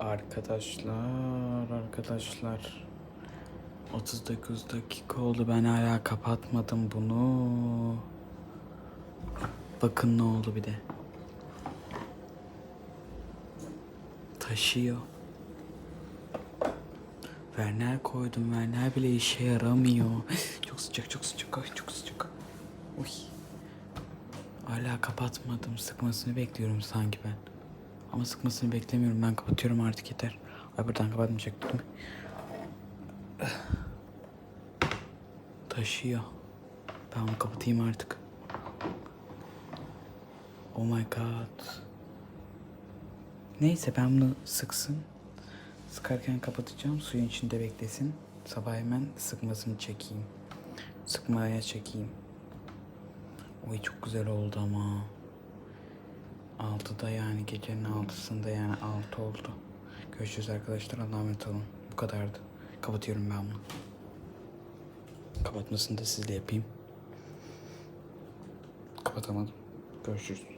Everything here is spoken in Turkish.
Arkadaşlar, arkadaşlar. 39 dakika oldu. Ben hala kapatmadım bunu. Bakın ne oldu bir de. Taşıyor. Werner koydum. Werner bile işe yaramıyor. Çok sıcak, çok sıcak. Ay, çok sıcak. Uy. Hala kapatmadım. Sıkmasını bekliyorum sanki ben. Ama sıkmasını beklemiyorum. Ben kapatıyorum artık yeter. Ay buradan kapatmayacaktım. değil mi? Taşıyor. Ben onu kapatayım artık. Oh my god. Neyse ben bunu sıksın. Sıkarken kapatacağım. Suyun içinde beklesin. Sabah hemen sıkmasını çekeyim. Sıkmaya çekeyim. Oy çok güzel oldu ama. Altıda yani gecenin altısında yani altı oldu. Görüşürüz arkadaşlar. Allah'a emanet olun. Bu kadardı. Kapatıyorum ben bunu. Kapatmasını da sizle yapayım. Kapatamadım. Görüşürüz.